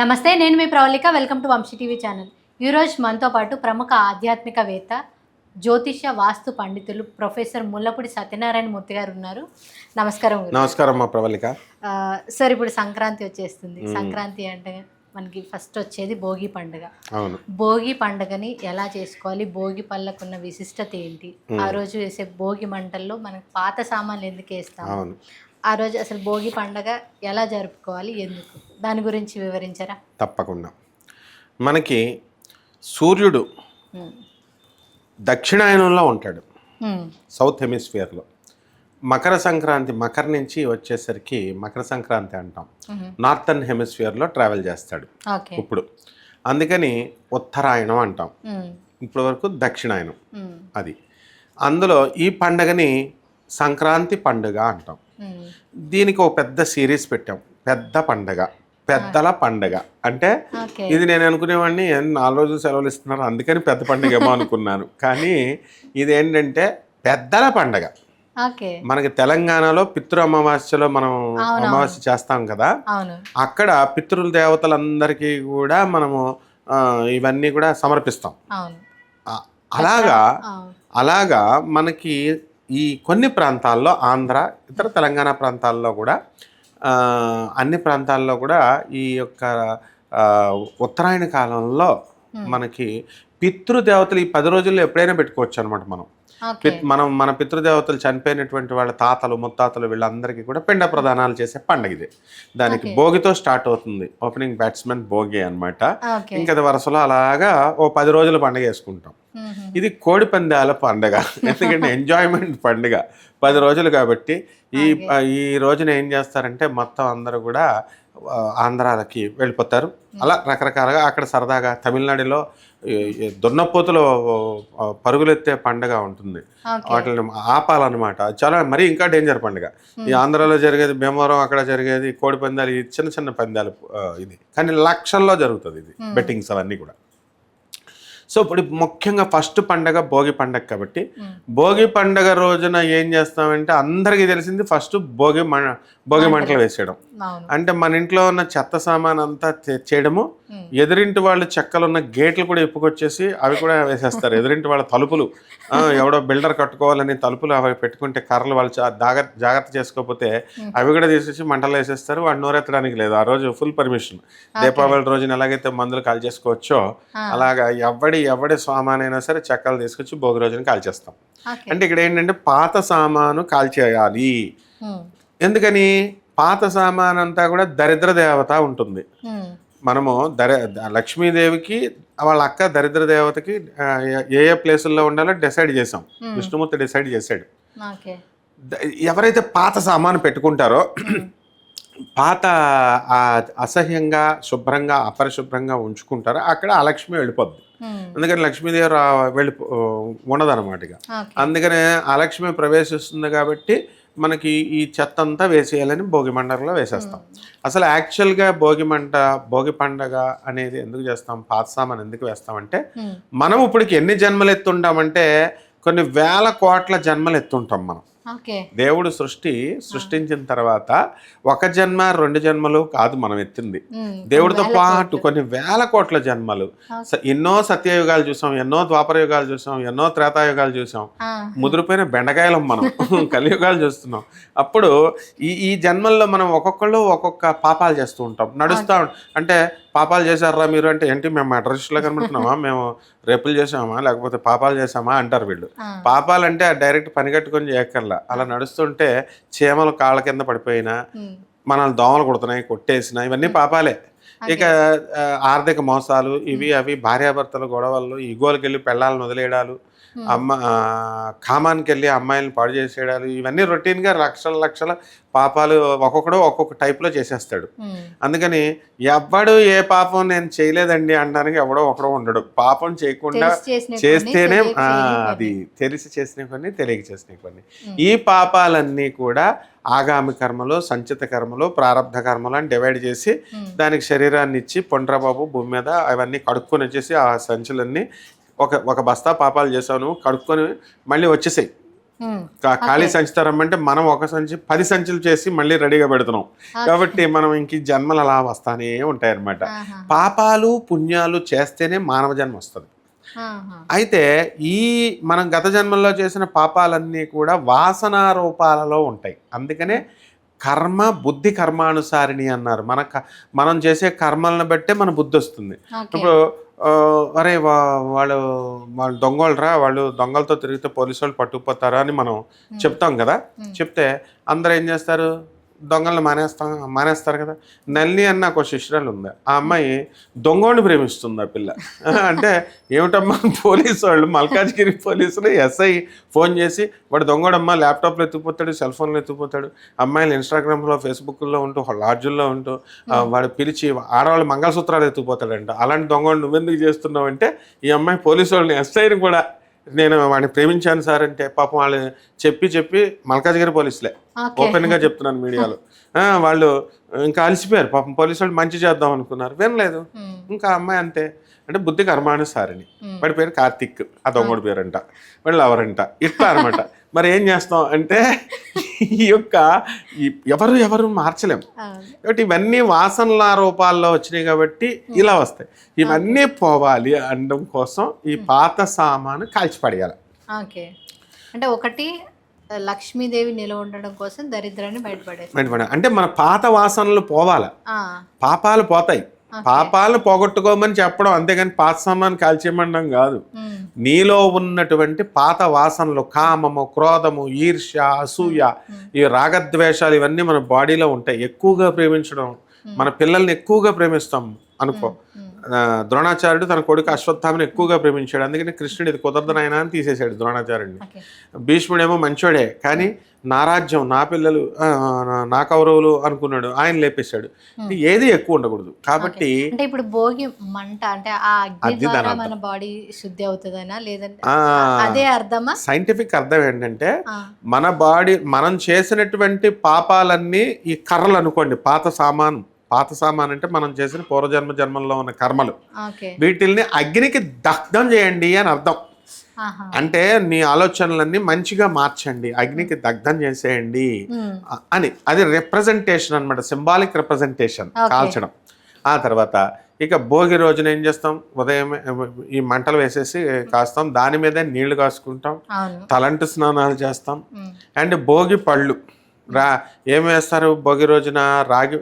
నమస్తే నేను మీ Pravalika. Welcome to Vamshi TV channel. ఈరోజు మనతో పాటు ప్రముఖ ఆధ్యాత్మికవేత్త జ్యోతిష వాస్తు పండితులు ప్రొఫెసర్ ముల్లపూడి సత్యనారాయణ మూర్తి గారు ఉన్నారు. నమస్కారం. నమస్కారం మా ప్రవళిక. సార్ ఇప్పుడు సంక్రాంతి వచ్చేస్తుంది. సంక్రాంతి అంటే మనకి ఫస్ట్ వచ్చేది భోగి పండుగ. అవును. భోగి పండుగని ఎలా చేసుకోవాలి? భోగి పళ్ళకున్న విశిష్టత ఏంటి? ఆ రోజు వేసే భోగి మంటల్లో మనకి పాత సామాన్లు ఎందుకు వేస్తాం అవును. ఆ రోజు అసలు భోగి పండగ ఎలా జరుపుకోవాలి ఎందుకు దాని గురించి వివరించరా తప్పకుండా మనకి సూర్యుడు. దక్షిణాయనంలో ఉంటాడు. సౌత్ హెమిస్ఫియర్లో మకర సంక్రాంతి మకర నుంచి వచ్చేసరికి మకర సంక్రాంతి అంటాం. నార్థన్ హెమిస్ఫియర్లో ట్రావెల్ చేస్తాడు ఇప్పుడు అందుకని ఉత్తరాయణం అంటాం. ఇప్పటి వరకు దక్షిణాయనం. అది అందులో ఈ పండగని సంక్రాంతి పండుగ అంటాం. దీనికి ఒక పెద్ద సిరీస్ పెట్టాం. పెద్ద పండగ. పెద్దల పండగ. అంటే ఇది నేను అనుకునేవాడిని "ఏం నాలుగు రోజులు సెలవులు ఇస్తున్నారు? అందుకని పెద్ద పండుగ ఏమో అనుకున్నాను. కానీ ఇది ఏంటంటే పెద్దల పండగ. మనకి తెలంగాణలో పితృ అమావాస్యలో మనం. అమావాస్య చేస్తాం కదా. అక్కడ పితృల దేవతలందరికీ కూడా మనము ఇవన్నీ కూడా సమర్పిస్తాం. అలాగా. అలాగా మనకి ఈ కొన్ని ప్రాంతాల్లో ఆంధ్ర ఇతర తెలంగాణ ప్రాంతాల్లో కూడా అన్ని ప్రాంతాల్లో కూడా ఈ యొక్క ఉత్తరాయణ కాలంలో మనకి పితృదేవతలు ఈ పది రోజుల్లో ఎప్పుడైనా పెట్టుకోవచ్చు అనమాట మనం. మనం మన పితృదేవతలు చనిపోయినటువంటి వాళ్ళ తాతలు ముత్తాతలు వీళ్ళందరికీ కూడా పిండ ప్రదానాలు చేసే పండగ ఇది. దానికి. భోగితో స్టార్ట్ అవుతుంది. ఓపెనింగ్ బ్యాట్స్మెన్ భోగి అన్నమాట. ఓకే. ఇంకా వరుసలో అలాగా ఓ పది రోజులు పండగ వేసుకుంటాం. ఇది కోడి పందాల పండగ. ఎందుకంటే ఎంజాయ్మెంట్ పండుగ. పది రోజులు కాబట్టి ఈ ఈ రోజున ఏం చేస్తారంటే మొత్తం అందరూ కూడా ఆంధ్రాలకి వెళ్ళిపోతారు. అలా రకరకాలుగా అక్కడ సరదాగా తమిళనాడులో దున్నపోతులు పరుగులెత్తే పండగ ఉంటుంది. వాటిని ఆపాలన్నమాట. చాలా మరీ ఇంకా డేంజర్ పండుగ. ఈ ఆంధ్రాలో జరిగేది భీమవరం అక్కడ జరిగేది కోడి పందాలు ఈ చిన్న చిన్న పందాలు ఇది. కానీ లక్షల్లో జరుగుతుంది ఇది. బెట్టింగ్స్ అవన్నీ కూడా. సో ఇప్పుడు ముఖ్యంగా ఫస్ట్ పండగ భోగి పండగ కాబట్టి. భోగి పండగ రోజున ఏం చేస్తామంటే అందరికీ తెలిసింది ఫస్ట్ భోగి మ భోగి మంటలు. వేసేయడం. అంటే మన ఇంట్లో ఉన్న చెత్త సామాన్ అంతా తెచ్చేయడము మ్మ్. ఎదురింటి వాళ్ళు చెక్కలు ఉన్న గేట్లు కూడా ఎప్పుకొచ్చేసి అవి కూడా వేసేస్తారు. ఎదురింటి వాళ్ళ తలుపులు. ఎవడో బిల్డర్ కట్టుకోవాలని తలుపులు అవి పెట్టుకుంటే కర్రలు వాళ్ళు జాగ్రత్త చేసుకోకపోతే అవి కూడా తీసేసి మంటలు వేసేస్తారు. వాడు నోరెత్తడానికి లేదు. ఆ రోజు ఫుల్ పర్మిషన్. దీపావళి రోజున ఎలాగైతే మందులు కాల్ చేసుకోవచ్చో అలాగా ఎవడి ఎవడి సామానైనా సరే చెక్కలు తీసుకొచ్చి భోగి రోజున కాల్చేస్తాం అంటే ఇక్కడ ఏంటంటే పాత సామాను కాల్చేయాలి. ఎందుకని? పాత సామాన్ అంతా కూడా దరిద్ర దేవత ఉంటుంది. మనము దరి లక్ష్మీదేవికి వాళ్ళ అక్క దరిద్ర దేవతకి ఏ ఏ ప్లేసుల్లో ఉండాలో డిసైడ్ చేసాం విష్ణుమూర్తి డిసైడ్ చేశాడు. ఎవరైతే పాత సామాను పెట్టుకుంటారో పాత అసహ్యంగా శుభ్రంగా అపరిశుభ్రంగా ఉంచుకుంటారో అక్కడ ఆ లక్ష్మి వెళ్ళిపోద్ది. అందుకని లక్ష్మీదేవి రా వెళ్ళి ఉండదన్నమాట ఇక. అందుకనే ఆ లక్ష్మి ప్రవేశిస్తుంది కాబట్టి మనకి ఈ చెత్త అంతా వేసేయాలని భోగి మండలంలో వేసేస్తాం. అసలు యాక్చువల్గా భోగి మంట భోగి పండగ అనేది ఎందుకు చేస్తాం? పాత సామాన్ ఎందుకు వేస్తామంటే మ్మ్. మనం ఇప్పటికి ఎన్ని జన్మలు ఎత్తుంటామంటే కొన్ని వేల కోట్ల జన్మలు ఎత్తుంటాం మనం. దేవుడు సృష్టి సృష్టించిన తర్వాత ఒక జన్మ రెండు జన్మలు కాదు మనం ఎత్తింది. దేవుడితో పాటు. కొన్ని వేల కోట్ల జన్మలు. ఎన్నో సత్యయుగాలు చూసాం ఎన్నో ద్వాపర యుగాలు చూసాం ఎన్నో త్రేతాయుగాలు చూసాం. ముదిరిపోయిన బెండకాయలం మనం కలియుగాలు చూస్తున్నాం. అప్పుడు ఈ ఈ జన్మల్లో మనం ఒక్కొక్కళ్ళు ఒక్కొక్క పాపాలు చేస్తూ ఉంటాం. నడుస్తూ అంటే పాపాలు చేశారా మీరు అంటే ఏంటి మేము అడ్రస్లో కనబడుతున్నామా? మేము రేపులు చేసామా? లేకపోతే పాపాలు చేసామా? అంటారు వీళ్ళు. ఆ. పాపాలంటే డైరెక్ట్ పని కట్టుకొని చేయక్కర్లా. అలా నడుస్తుంటే చీమలు కాళ్ళ కింద పడిపోయినా. మనల్ని దోమలు కొడుతున్నాయి కొట్టేసిన ఇవన్నీ పాపాలే. ఇక ఆర్థిక మోసాలు ఇవి అవి భార్యాభర్తల గొడవలు ఇగోలకి వెళ్ళి పెళ్ళాలను వదిలేయడాలు అమ్మ కామానికి వెళ్ళి అమ్మాయిలను పాడు చేసేయడాలు ఇవన్నీ రొటీన్గా లక్షల లక్షల పాపాలు ఒక్కొక్కడు ఒక్కొక్క టైప్లో చేసేస్తాడు. అందుకని ఎవ్వడు ఏ పాపం నేను చేయలేదండి అనడానికి ఎవడో ఒకడో ఉండడు పాపం చేయకుండా చేస్తేనే. అది తెలిసి చేసిన కొన్ని తెలియక చేసిన కొన్ని ఈ పాపాలన్నీ కూడా ఆగామి కర్మలు సంచిత కర్మలు ప్రారంధ కర్మలు అని డివైడ్ చేసి. దానికి శరీరాన్ని ఇచ్చి పొండ్రబాబు భూమి మీద అవన్నీ కడుక్కొని వచ్చేసి ఆ సంచులన్నీ ఒక ఒక బస్తా పాపాలు చేసావు నువ్వు కడుక్కొని మళ్ళీ వచ్చేసాయి. ఖాళీ సంచితో రమ్మంటే మనం ఒక సంచి పది సంచులు చేసి మళ్ళీ రెడీగా పెడుతున్నాం. కాబట్టి మనం ఇంక జన్మలు అలా వస్తానే ఉంటాయి అన్నమాట పాపాలు పుణ్యాలు చేస్తేనే మానవ జన్మ వస్తుంది. అయితే ఈ మనం గత జన్మల్లో చేసిన పాపాలన్నీ కూడా వాసనా రూపాలలో ఉంటాయి. అందుకనే కర్మ బుద్ధి కర్మానుసారిణి అన్నారు. మన మనం చేసే కర్మలను బట్టే మన బుద్ధి వస్తుంది. ఇప్పుడు అరే వా- వాళ్ళు వాళ్ళు దొంగలరా వాళ్ళు దొంగలతో తిరిగితే పోలీసు వాళ్ళు పట్టుకుపోతారా అని మనం చెప్తాం కదా. చెప్తే అందరూ ఏం చేస్తారు? దొంగలను మానేస్తాం మానేస్తారు కదా. నల్లి అన్న ఒక శిష్యురాలు ఉంది. ఆ అమ్మాయి దొంగోడిని ప్రేమిస్తుంది ఆ పిల్ల. అంటే ఏమిటమ్మా పోలీసు వాళ్ళు మల్కాజ్గిరి పోలీసులు ఎస్ఐ ఫోన్ చేసి వాడు దొంగోడమ్మా ల్యాప్టాప్లో ఎత్తుకుపోతాడు సెల్ ఫోన్లో ఎత్తుకుపోతాడు అమ్మాయిలు ఇన్స్టాగ్రామ్లో ఫేస్బుక్లో ఉంటూ లాడ్జుల్లో ఉంటూ ఆ, వాడు పిలిచి ఆడవాళ్ళు మంగళసూత్రాలు ఎత్తుకుపోతాడంట. అలాంటి దొంగోడు నువ్వెందుకు చేస్తున్నావు అంటే ఈ అమ్మాయి పోలీసు వాళ్ళని ఎస్ఐని కూడా నేను వాడిని ప్రేమించాను సార్ అంటే పాపం వాళ్ళు చెప్పి చెప్పి మల్కాజ్గిరి పోలీసులే. ఓకే. ఓపెన్గా చెప్తున్నాను మీడియాలో. ఆ, వాళ్ళు ఇంకా అలసిపోయారు. పాపం పోలీసు వాళ్ళు మంచి చేద్దాం అనుకున్నారు. వినలేదు. ఉమ్, ఇంకా అమ్మాయి అంతే. అంటే బుద్ధి కర్మానుసారిని. ఉమ్. వాడి పేరు కార్తిక్. ఆ దొంగోడి పేరంట. వాడు లవరంట. ఇట్లా అనమాట మరి ఏం చేస్తాం అంటే ఈ యొక్క ఎవరు ఎవరు మార్చలేం. కాబట్టి ఇవన్నీ వాసనల రూపాల్లో వచ్చినాయి కాబట్టి ఇలా వస్తాయి. ఇవన్నీ పోవాలి అనడం కోసం ఈ పాత సామాను కాల్చిపడేయాలి ఓకే. అంటే ఒకటి లక్ష్మీదేవి నిలవ ఉండడం కోసం దరిద్రాన్ని బయటపడేది బయటపడాలి. అంటే మన పాత వాసనలు పోవాలి. పాపాలు పోతాయి. ఓకే. పాపాలు పోగొట్టుకోమని చెప్పడం అంతేగాని పాత సామాను కాల్చేయమనడం కాదు. నీలో ఉన్నటువంటి పాత వాసనలు కామము క్రోధము ఈర్ష్య అసూయ ఈ రాగద్వేషాలు ఇవన్నీ మన బాడీలో ఉంటాయి. ఎక్కువగా ప్రేమించడం మన పిల్లల్ని ఎక్కువగా ప్రేమిస్తాం అనుకో. ద్రోణాచార్యుడు తన కొడుకు అశ్వత్థామని ఎక్కువగా ప్రేమించాడు. అందుకని కృష్ణుడు ఇది కుదరదు నాయనా అని తీసేశాడు ద్రోణాచార్యుడిని. భీష్ముడేమో మంచోడే కానీ నా రాజ్యం నా పిల్లలు నా- కౌరవులు అనుకున్నాడు. ఆయన లేపేశాడు. ఏది ఎక్కువ ఉండకూడదు. కాబట్టి అంటే ఇప్పుడు భోగి మంట అంటే ఆ అగ్ని ద్వారా. మన బాడీ శుద్ధి అవుతుందనా? లేదంటే అదే అర్థమా? సైంటిఫిక్ అర్థం ఏంటంటే మన బాడీ మనం చేసినటువంటి పాపాలన్నీ ఈ కర్రలు అనుకోండి పాత సామాను. పాత సామాన్ అంటే మనం చేసిన పూర్వజన్మ జన్మల్లో ఉన్న కర్మలు. వీటిల్ని అగ్నికి దగ్ధం చేయండి అని అర్థం. అంటే నీ ఆలోచనలన్నీ మంచిగా మార్చండి అగ్నికి దగ్ధం చేసేయండి అని. అది రిప్రజెంటేషన్ అన్నమాట సింబాలిక్ రిప్రజెంటేషన్. కాల్చడం. ఆ తర్వాత ఇక భోగి రోజున ఏం చేస్తాం? ఉదయం ఈ మంటలు వేసేసి కాస్తాం దాని మీదే నీళ్ళు కాసుకుంటాం తలంటు స్నానాలు చేస్తాం. అండ్ భోగి పళ్ళు. రా ఏం వేస్తారు? భోగి రోజున రాగి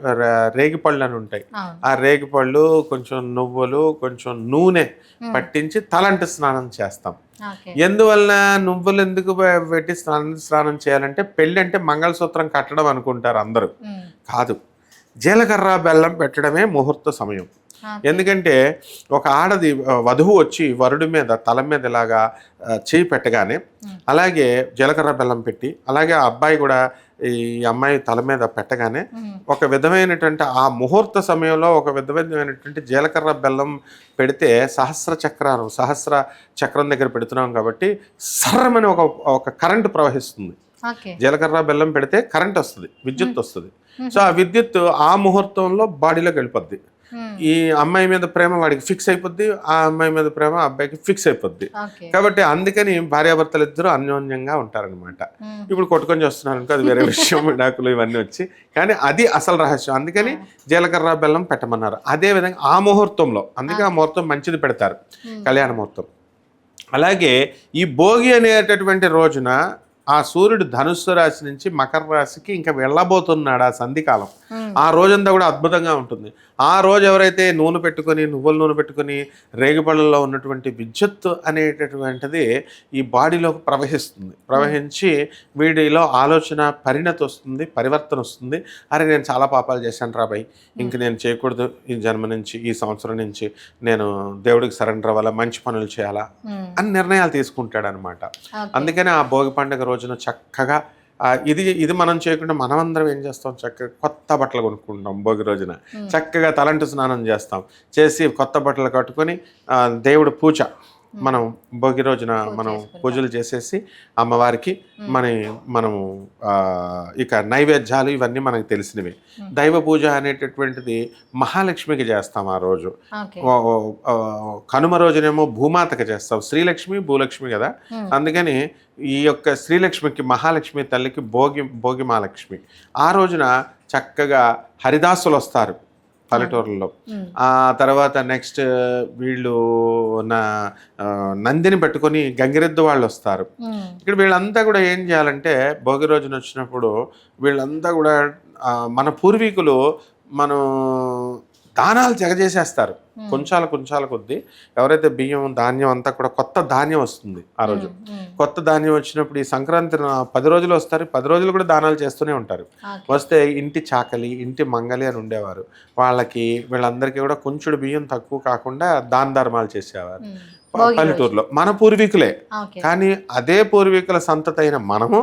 రేగి పళ్ళు అని ఉంటాయి. ఆ రేగి పళ్ళు కొంచెం నువ్వులు కొంచెం నూనె పట్టించి తలంటు స్నానం చేస్తాం. ఎందువలన నువ్వులు ఎందుకు పెట్టి స్నానం స్నానం చేయాలంటే పెళ్ళి అంటే మంగళసూత్రం కట్టడం అనుకుంటారు అందరూ. కాదు. జీలకర్ర బెల్లం పెట్టడమే ముహూర్త సమయం. ఎందుకంటే ఒక ఆడది వధువు వచ్చి వరుడి మీద తల మీద ఇలాగా చేయి పెట్టగానే. అలాగే జీలకర్ర బెల్లం పెట్టి అలాగే ఆ అబ్బాయి కూడా ఈ అమ్మాయి తల మీద పెట్టగానే ఒక విధమైనటువంటి ఆ ముహూర్త సమయంలో ఒక విధమైనటువంటి జీలకర్ర బెల్లం పెడితే సహస్ర చక్రాలు సహస్ర చక్రం దగ్గర పెడుతున్నాం కాబట్టి సర్రమని ఒక ఒక కరెంట్ ప్రవహిస్తుంది. జీలకర్ర బెల్లం పెడితే కరెంట్ వస్తుంది విద్యుత్ వస్తుంది. సో ఆ విద్యుత్ ఆ ముహూర్తంలో బాడీలోకి వెళ్ళిపోద్ది. ఈ అమ్మాయి మీద ప్రేమ వాడికి ఫిక్స్ అయిపోద్ది ఆ అమ్మాయి మీద ప్రేమ అబ్బాయికి ఫిక్స్ అయిపోద్ది. కాబట్టి అందుకని భార్యాభర్తలు ఇద్దరు అన్యోన్యంగా ఉంటారనమాట ఇప్పుడు కొట్టుకొని చేస్తున్నారు అనుకో అది వేరే విషయం విడాకులు ఇవన్నీ వచ్చి. కానీ అది అసలు రహస్యం. అందుకని జీలకర్ర బెల్లం పెట్టమన్నారు. అదే విధంగా ఆ ముహూర్తంలో అందుకే ఆ ముహూర్తం మంచిది పెడతారు. కళ్యాణ ముహూర్తం. అలాగే ఈ భోగి అనేటటువంటి రోజున ఆ సూర్యుడు ధనుస్సు రాశి నుంచి మకర రాశికి ఇంకా వెళ్ళబోతున్నాడు ఆ సంధికాలం. ఆ రోజంతా కూడా అద్భుతంగా ఉంటుంది. ఆ రోజు ఎవరైతే నూనె పెట్టుకొని నువ్వుల నూనె పెట్టుకొని రేగిపళ్ళలో ఉన్నటువంటి విద్యుత్ అనేటటువంటిది ఈ బాడీలోకి ప్రవహిస్తుంది. ప్రవహించి వీడిలో ఆలోచన పరిణతి వస్తుంది పరివర్తన వస్తుంది. అరే నేను చాలా పాపాలు చేశాను రాబాయ్ ఇంక నేను చేయకూడదు. ఈ జన్మ నుంచి ఈ సంవత్సరం నుంచి నేను దేవుడికి సరెండర్ అవ్వాలా? మంచి పనులు చేయాలా? అని నిర్ణయాలు తీసుకుంటాడు అనమాట. అందుకని ఆ భోగి పండుగ రోజున చక్కగా ఇది ఇది మనం చేయకుండా మనమందరం ఏం చేస్తాం? చక్కగా కొత్త బట్టలు కొనుక్కుంటాం భోగి రోజున. చక్కగా తలంటు స్నానం చేస్తాం. చేసి కొత్త బట్టలు కట్టుకొని దేవుడు పూజ. మనం భోగి రోజున మనం. పూజలు చేసేసి అమ్మవారికి మన మనము ఇక నైవేద్యాలు ఇవన్నీ మనకు తెలిసినవి. దైవ పూజ అనేటటువంటిది మహాలక్ష్మికి చేస్తాం ఆ రోజు. కనుమ రోజునేమో భూమాతకి చేస్తాం. శ్రీలక్ష్మి భూలక్ష్మి కదా. అందుకని ఈ యొక్క శ్రీలక్ష్మికి మహాలక్ష్మి తల్లికి భోగి భోగి మహాలక్ష్మి ఆ రోజున చక్కగా హరిదాసులు వస్తారు. పల్లెటూరులో మ్మ్. ఆ తర్వాత నెక్స్ట్ వీళ్ళు నా నందిని పెట్టుకొని గంగిరెద్దు వాళ్ళు వస్తారు. ఇక్కడ వీళ్ళంతా కూడా ఏం చేయాలంటే భోగి రోజున వచ్చినప్పుడు వీళ్ళంతా కూడా మన పూర్వీకులు మనం దానాలు జగజేసేస్తారు. కొంచాల కొంచాల కొద్దీ ఎవరైతే బియ్యం ధాన్యం అంతా కూడా కొత్త ధాన్యం వస్తుంది ఆ రోజు. కొత్త ధాన్యం వచ్చినప్పుడు ఈ సంక్రాంతి పది రోజులు వస్తారు. పది రోజులు కూడా దానాలు చేస్తూనే ఉంటారు. వస్తే ఇంటి చాకలి ఇంటి మంగలి అని ఉండేవారు. వాళ్ళకి వీళ్ళందరికీ కూడా కొంచెడు బియ్యం తక్కువ కాకుండా దాన ధర్మాలు చేసేవారు. పల్లెటూరులో. మన పూర్వీకులే. కానీ అదే పూర్వీకుల సంతతి అయిన మనము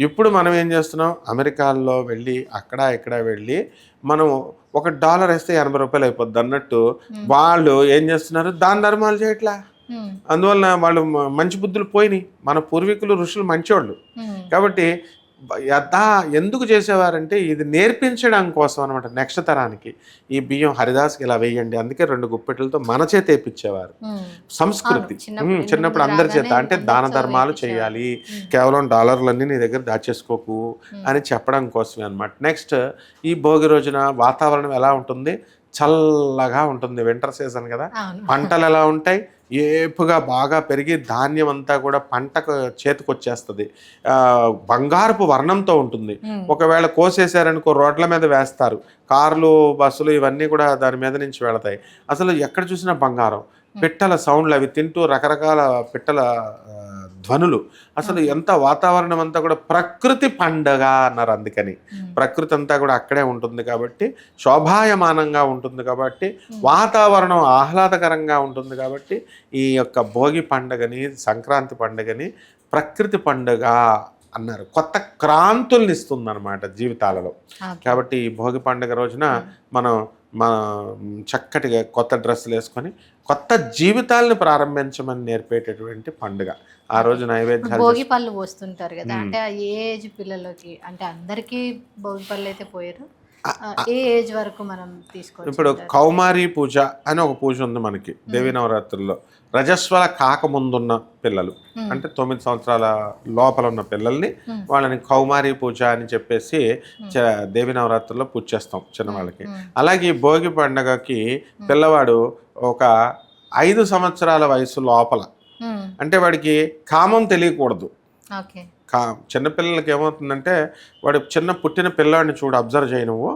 ఇప్పుడు మనం ఏం చేస్తున్నాం? అమెరికాల్లో వెళ్ళి అక్కడ ఇక్కడ వెళ్ళి మనం ఒక డాలర్ వేస్తే ఎనభై రూపాయలు అయిపోద్ది అన్నట్టు మ్మ్. వాళ్ళు ఏం చేస్తున్నారు దాన ధర్మాలు చేయట్లా మ్మ్. అందువల్ల వాళ్ళు మంచి బుద్ధులు పోయినాయి మన పూర్వీకులు ఋషులు మంచివాళ్ళు మ్మ్. కాబట్టి యథా ఎందుకు చేసేవారంటే ఇది నేర్పించడం కోసం అనమాట నెక్స్ట్ తరానికి ఈ బియ్యం హరిదాస్కి ఇలా వేయండి. అందుకే రెండు గుప్పెట్లతో మన చేత మ్మ్. సంస్కృతి. చిన్నప్పుడు అందరి చేత అంటే దాన ధర్మాలు. చేయాలి. కేవలం డాలర్లన్నీ నీ దగ్గర దాచేసుకోకు. అని చెప్పడం కోసమే అనమాట నెక్స్ట్ ఈ భోగి రోజున వాతావరణం ఎలా ఉంటుంది? చల్లగా ఉంటుంది. వింటర్ సీజన్ కదా. పంటలు ఎలా ఉంటాయి? ఏపుగా బాగా పెరిగి ధాన్యం అంతా కూడా పంటకు చేతికి వచ్చేస్తుంది ఆ, బంగారపు వర్ణంతో ఉంటుంది. ఒకవేళ కోసేసారనుకో రోడ్ల మీద వేస్తారు. కార్లు బస్సులు ఇవన్నీ కూడా దాని మీద నుంచి వెళతాయి. అసలు ఎక్కడ చూసినా బంగారం. పిట్టల సౌండ్లు అవి తింటూ రకరకాల పిట్టల ధ్వనులు అసలు ఎంత వాతావరణం అంతా కూడా ప్రకృతి పండగ అన్నారు అందుకని. ప్రకృతి అంతా కూడా అక్కడే ఉంటుంది కాబట్టి శోభాయమానంగా ఉంటుంది కాబట్టి. వాతావరణం ఆహ్లాదకరంగా ఉంటుంది కాబట్టి ఈ యొక్క భోగి పండుగని సంక్రాంతి పండుగని ప్రకృతి పండుగ అన్నారు. కొత్త క్రాంతుల్ని ఇస్తుంది అనమాట జీవితాలలో. కాబట్టి ఈ భోగి పండుగ రోజున మనం మన చక్కటిగా కొత్త డ్రెస్సులు వేసుకొని కొత్త జీవితాలను ప్రారంభించమని నేర్పేటటువంటి పండుగ. ఆ రోజు నైవేద్యాలు భోగి పళ్ళు పోస్తుంటారు కదా. అంటే ఏజ్ పిల్లలకి అంటే అందరికీ భోగి పళ్ళు అయితే పోయారు? ఏ ఏజ్ వరకు మనం తీసుకోవచ్చు ఇప్పుడు? కౌమారి పూజ అని ఒక పూజ ఉంది మనకి దేవి నవరాత్రుల్లో రజస్వల కాకముందున్న పిల్లలు. అంటే తొమ్మిది సంవత్సరాల లోపల ఉన్న పిల్లల్ని. వాళ్ళని కౌమారి పూజ అని చెప్పేసి దేవి నవరాత్రుల్లో పూజ చేస్తాం చిన్నవాళ్ళకి. అలాగే భోగి పండగకి పిల్లవాడు ఒక ఐదు సంవత్సరాల వయసు లోపల. అంటే వాడికి కామం తెలియకూడదు కా చిన్నపిల్లలకి ఏమవుతుందంటే వాడు చిన్న పుట్టిన పిల్లాడిని చూడు అబ్జర్వ్ చేయి నువ్వు.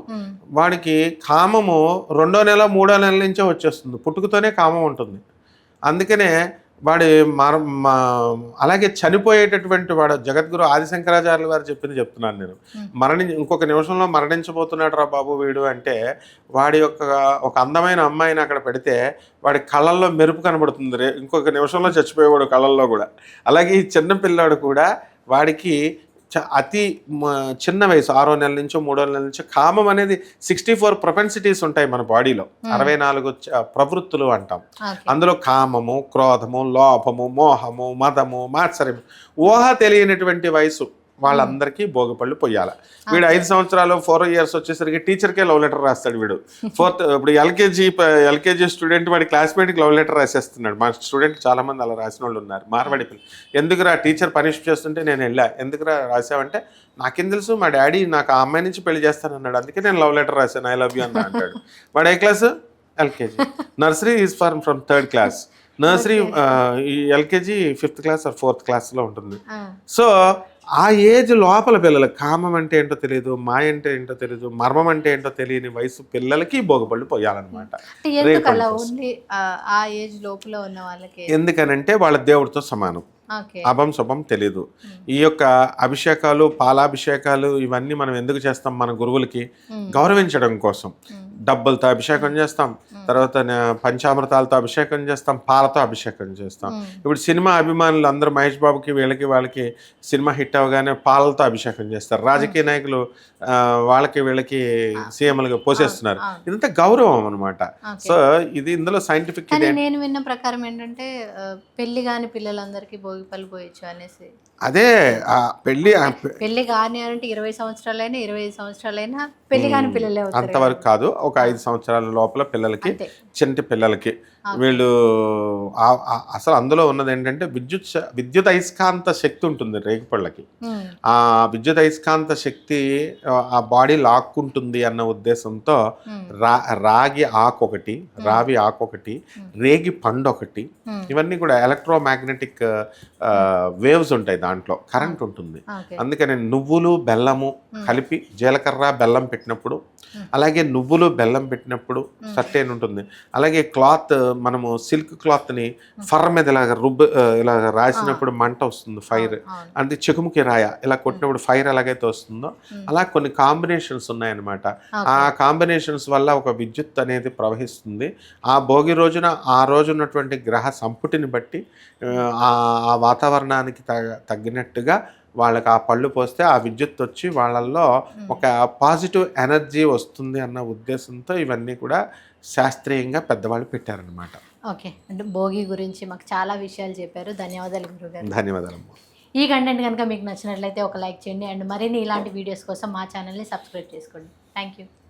వాడికి కామము రెండో నెల మూడో నెల నుంచే వచ్చేస్తుంది. పుట్టుకతోనే కామం ఉంటుంది. అందుకనే వాడి మర అలాగే చనిపోయేటటువంటి వాడు జగద్గురు ఆదిశంకరాచార్యుల వారు చెప్పింది చెప్తున్నాను నేను. మరణి ఇంకొక నిమిషంలో మరణించబోతున్నాడు రా బాబు వీడు అంటే వాడి యొక్క ఒక అందమైన అమ్మాయిని అక్కడ పెడితే వాడి కళ్ళల్లో మెరుపు కనబడుతుంది. రే ఇంకొక నిమిషంలో చచ్చిపోయేవాడు కళ్ళల్లో కూడా. అలాగే ఈ చిన్న పిల్లాడు కూడా వాడికి చ- అతి చిన్న వయసు ఆరో నెల నుంచో మూడో నెల నుంచో కామం అనేది సిక్స్టీ ఫోర్ ప్రొపెన్సిటీస్ ఉంటాయి మన బాడీలో. అరవై నాలుగు ప్రవృత్తులు అంటాం. అందులో కామము క్రోధము లోపము మోహము మదము మాత్సర్యము ఊహ తెలియనటువంటి వయసు. వాళ్ళందరికీ భోగిపళ్ళు పొయ్యాల. వీడు ఐదు సంవత్సరాలు ఫోర్ ఇయర్స్ వచ్చేసరికి టీచర్కే లవ్ లెటర్ రాస్తాడు వీడు. ఫోర్త్ ఇప్పుడు ఎల్కేజీ ఎల్కేజీ స్టూడెంట్ వాడి క్లాస్మేట్కి లవ్ లెటర్ రాసేస్తున్నాడు. మా స్టూడెంట్ చాలా మంది అలా రాసిన వాళ్ళు ఉన్నారు మార్వాడి పిల్లలు ఎందుకురా టీచర్ పనిష్ చేస్తుంటే నేను వెళ్ళా? ఎందుకురా రాసావంటే నాకేం తెలుసు మా డాడీ నాకు ఆ అమ్మాయి నుంచి పెళ్ళి చేస్తానన్నాడు. అందుకే నేను లవ్ లెటర్ రాశాను ఐ లవ్ యూ అన్న అంటాడు. వాడు ఏ class LKG nursery is for from third class nursery LKG fifth class or fourth క్లాస్లో ఉంటుంది. సో ఆ ఏజ్ లోపల పిల్లలకు కామం అంటే ఏంటో తెలియదు మాయ అంటే ఏంటో తెలియదు మర్మం అంటే ఏంటో తెలియని వయసు పిల్లలకి భోగపళ్ళు పోయాలన్నమాట. ఎందుకనంటే వాళ్ళ దేవుడితో సమానం. అభం శుభం తెలియదు ఈ యొక్క అభిషేకాలు పాలాభిషేకాలు ఇవన్నీ మనం ఎందుకు చేస్తాం మన గురువులకి. గౌరవించడం కోసం. డబ్బులతో అభిషేకం చేస్తాం. తర్వాత పంచామృతాలతో అభిషేకం చేస్తాం పాలతో అభిషేకం చేస్తాం. ఇప్పుడు సినిమా అభిమానులు అందరూ మహేష్ బాబుకి వీళ్ళకి వాళ్ళకి సినిమా హిట్ అవగానే పాలతో అభిషేకం చేస్తారు. రాజకీయ నాయకులు వాళ్ళకి వీళ్ళకి సీఎంలుగా పోసేస్తున్నారు. ఇదంతా గౌరవం అనమాట. సో ఇది ఇందులో సైంటిఫిక్ నేను విన్న ప్రకారం ఏంటంటే పెళ్ళి కాని పిల్లలందరికీ భోగి పళ్ళు పోయొచ్చు అనేసి. అదే ఆ పెళ్ళి పెళ్ళి కాని అంటే ఇరవై సంవత్సరాలైనా ఇరవై ఐదు సంవత్సరాలైనా పెళ్ళి కాని పిల్లలే అంతవరకు కాదు. ఒక ఐదు సంవత్సరాల లోపల పిల్లలకి అంతే. చిన్న పిల్లలకి. వీళ్ళు అసలు అందులో ఉన్నది ఏంటంటే విద్యుత్ విద్యుత్ అయస్కాంత శక్తి ఉంటుంది రేగిపళ్ళకి. ఆ విద్యుత్ అయస్కాంత శక్తి ఆ- బాడీ లాక్కుంటుంది అన్న ఉద్దేశంతో రా రాగి ఆకు ఒకటి రావి ఆకు ఒకటి రేగి పండు ఒకటి ఇవన్నీ కూడా ఎలక్ట్రోమాగ్నెటిక్ వేవ్స్ ఉంటాయి దాంట్లో కరెంట్ ఉంటుంది. అందుకని నువ్వులు బెల్లము కలిపి జీలకర్ర బెల్లం పెట్టినప్పుడు అలాగే నువ్వులు బెల్లం పెట్టినప్పుడు సర్టేన్ ఉంటుంది. అలాగే క్లాత్ మనము సిల్క్ క్లాత్ని ఫర్ మీద ఇలాగ రుబ్బు ఇలాగ రాసినప్పుడు మంట వస్తుంది ఫైర్. అంటే చెకుముకి రాయ ఇలా కొట్టినప్పుడు ఫైర్ ఎలాగైతే వస్తుందో అలా కొన్ని కాంబినేషన్స్ ఉన్నాయన్నమాట. ఆ కాంబినేషన్స్ వల్ల ఒక విద్యుత్ అనేది ప్రవహిస్తుంది. ఆ భోగి రోజున ఆ రోజు ఉన్నటువంటి గ్రహ సంపుటిని బట్టి ఆ ఆ వాతావరణానికి తగ తగ్గినట్టుగా వాళ్ళకి ఆ పళ్ళు పోస్తే ఆ విద్యుత్ వచ్చి వాళ్ళల్లో ఒక పాజిటివ్ ఎనర్జీ వస్తుంది అన్న ఉద్దేశంతో ఇవన్నీ కూడా శాస్త్రీయంగా పెద్దవాళ్ళు పెట్టారనమాట ఓకే. అంటే భోగి గురించి మాకు చాలా విషయాలు చెప్పారు. ధన్యవాదాలు గురుగారు ధన్యవాదాలు. ఈ కంటెంట్ కనుక మీకు నచ్చినట్లయితే ఒక లైక్ చేయండి. అండ్ మరిన్ని ఇలాంటి వీడియోస్ కోసం మా ఛానల్ని సబ్స్క్రైబ్ చేసుకోండి. Thank you.